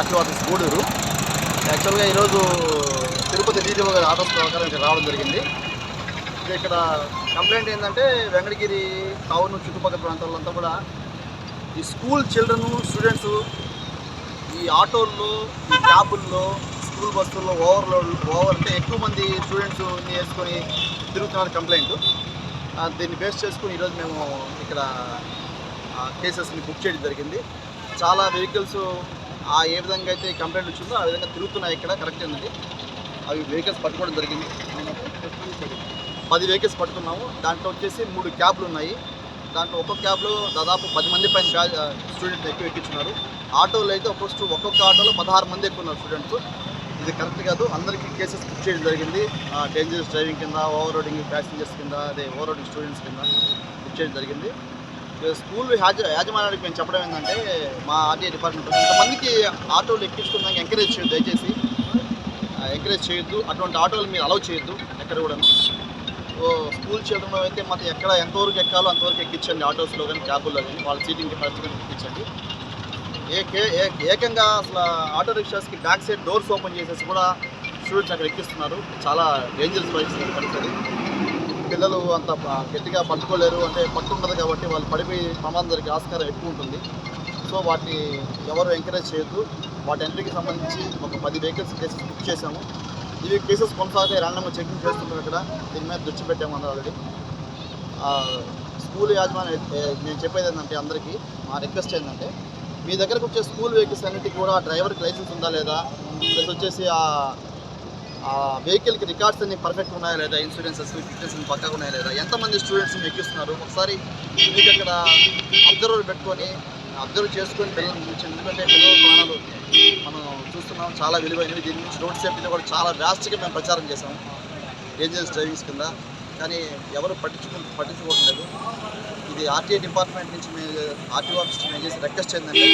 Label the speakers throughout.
Speaker 1: RT office Gudur. యాక్చువల్గా ఈరోజు Tirupati DTO గారి ఆఫీస్ ప్రకారం ఇక్కడ రావడం జరిగింది. ఇక్కడ కంప్లైంట్ ఏంటంటే వెంకటగిరి టౌన్ చుట్టుపక్కల ప్రాంతాలంతా కూడా ఈ స్కూల్ చిల్డ్రన్ స్టూడెంట్స్ ఈ ఆటోల్లో ఈ క్యాబుల్లో స్కూల్ బస్సుల్లో ఓవర్లోడ్ ఓవర్ అంటే ఎక్కువ మంది స్టూడెంట్స్ వేసుకొని తిరుగుతున్నారు కంప్లైంట్ దీన్ని బేస్ చేసుకుని ఈరోజు మేము ఇక్కడ కేసెస్ని బుక్ చేయడం జరిగింది. చాలా వెహికల్స్ ఆ ఏ విధంగా అయితే కంప్లైంట్ వచ్చిందో ఆ విధంగా తిరుగుతున్నాయి ఇక్కడ కరెక్ట్ ఏంటండి అవి వెహికల్స్ పట్టుకోవడం జరిగింది. పది వెహికల్స్ పట్టుకున్నాము. దాంట్లో వచ్చేసి మూడు క్యాబ్లు ఉన్నాయి. దాంట్లో ఒక్కొక్క క్యాబ్లో దాదాపు పది మంది పైన స్టూడెంట్స్ ఎక్కువ ఎక్కించున్నారు. ఆటోలో అయితే ఒక్కొక్క ఒక్కొక్క ఆటోలో పదహారు మంది ఎక్కువ ఉన్నారు స్టూడెంట్స్ ఇది కరెక్ట్ కాదు. అందరికీ కేసెస్ బుక్ చేయడం జరిగింది. డేంజరస్ డ్రైవింగ్ కింద ఓవర్ రోడింగ్ ప్యాసింజర్స్ కింద అదే ఓవర్ రోడింగ్ స్టూడెంట్స్ కింద బుక్ చేయడం జరిగింది. స్కూల్ యాజ యాజమాన్యానికి మేము చెప్పడం ఏంటంటే మా ఆర్టీఐ డిపార్ట్మెంట్ ఇంతమందికి ఆటోలు ఎక్కించుకున్నాక ఎంకరేజ్ చేయొద్దు దయచేసి. ఎంకరేజ్ చేయొద్దు. అటువంటి ఆటోలు మీరు అలౌ చేయొద్దు ఎక్కడ కూడా స్కూల్ చేయడంలో అయితే మాకు ఎక్కడ ఎంతవరకు ఎక్కాలో అంతవరకు ఎక్కించండి ఆటోస్లో కానీ క్యాబుల్లో కానీ. వాళ్ళ సీటింగ్ కెపాసిటీ కానీ ఎక్కించండి ఏకే ఏ- ఏకంగా అసలు ఆటో రిక్షాస్కి బ్యాక్ సైడ్ డోర్స్ ఓపెన్ చేసేసి కూడా స్టూడెంట్స్ అక్కడ ఎక్కిస్తున్నారు. చాలా డేంజరస్ పరిస్థితి పరిస్థితి పిల్లలు అంత గట్టిగా పట్టుకోలేరు. అంటే పట్టు కాబట్టి వాళ్ళు పడిపోయి ప్రమాదం జరిగే ఆస్కారం ఎక్కువ ఉంటుంది. సో వాటిని ఎవరు ఎంకరేజ్ చేయొద్దు. వాటి ఎంట్రీకి సంబంధించి ఒక పది వెహికల్స్ కేసెస్ బుక్ చేశాము. ఇవి కేసెస్ కొనసాగితే ర్యాండమ్గా చెకింగ్ చేస్తున్నాం ఇక్కడ దీని మీద దృష్టి పెట్టాము అందరూ ఆల్రెడీ స్కూల్ యాజమాన్య నేను చెప్పేది ఏంటంటే అందరికీ మా రిక్వెస్ట్ ఏంటంటే మీ దగ్గరకు వచ్చే స్కూల్ వెహికల్స్ అన్నిటికీ కూడా డ్రైవర్కి లైసెన్స్ ఉందా లేదా? ప్లస్ వచ్చేసి ఆ ఆ వెహికల్కి రికార్డ్స్ అన్ని పర్ఫెక్ట్ ఉన్నాయా లేదా? ఇన్సూరెన్సెస్ ఫిట్నెస్ పక్కగా ఉన్నాయా లేదా? ఎంతమంది స్టూడెంట్స్ ఎక్కిస్తున్నారు? ఒకసారి మీకు అక్కడ అబ్జర్వర్ పెట్టుకొని అబ్జర్వ్ చేసుకొని పిల్లల్ని ఎందుకంటే పిల్లల ప్రాణాలు మనం చూస్తున్నాం. చాలా విలువైనవి. దీని నుంచి రోడ్ సేఫ్టీలో కూడా చాలా వ్యాస్ట్గా మేము ప్రచారం చేసాం డేంజరస్ డ్రైవింగ్స్ కింద. కానీ ఎవరు పట్టించుకు పట్టించుకోవడం లేదు. ఇది ఆర్టీఐ డిపార్ట్మెంట్ నుంచి మేము ఆర్టీఓ ఆఫీస్ మేము చేసి రిక్వెస్ట్ ఏంటంటే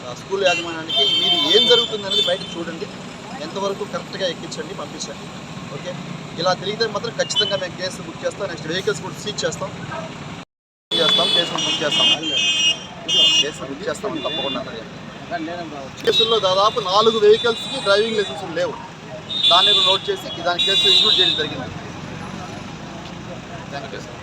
Speaker 1: ఆ, స్కూల్ యాజమాన్యానికి మీరు ఏం జరుగుతుంది అనేది బయట చూడండి. ఎంతవరకు కరెక్ట్గా ఎక్కించండి పంపించండి. ఓకే? ఇలా తిరిగితే మాత్రం ఖచ్చితంగా మేము కేసు బుక్ చేస్తాం నెక్స్ట్ వెహికల్స్ కూడా సీజ్ చేస్తాం. చేస్తాం కేసులు బుక్ చేస్తాం. కేసు బుక్ చేస్తాం తప్పకుండా కేసుల్లో దాదాపు నాలుగు వెహికల్స్కి డ్రైవింగ్ లైసెన్స్ లేవు. దాన్ని నోట్ చేసి దాని కేసు ఇంక్లూడ్ చేయడం జరిగింది. Thank you sir